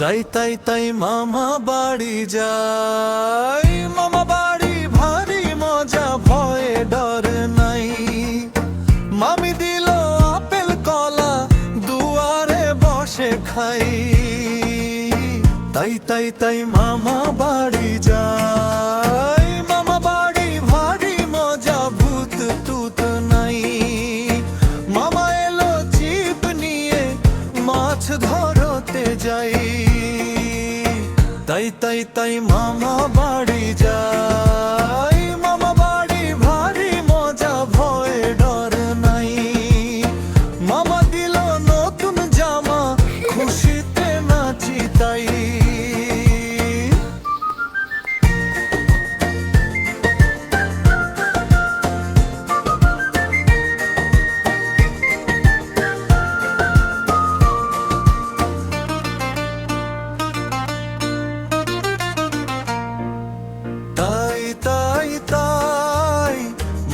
তাই তাই তাই মামা বাড়ি যাই মামা বাড়ি ভারী মজা, ভয়ে ডর নাই। মামি দিল আপেল কলা, দুয়ারে বসে খাই। তাই তাই তাই মামা বাড়ি যাই মামা বাড়ি ভারী মজা, ভূত টুত নাই। মামা এলো চিপ নিয়ে, মাছ ধরতে যাই। তাই তাই তাই মামা বাড়ি যাই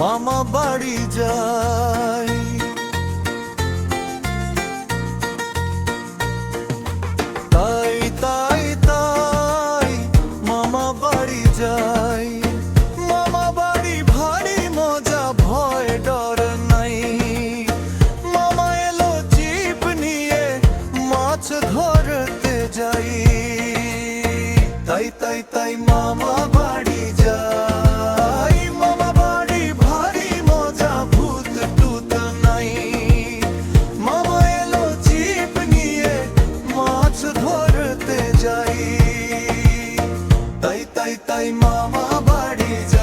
মামা বাড়ি যায়। যাই মামা বাড়ি যাই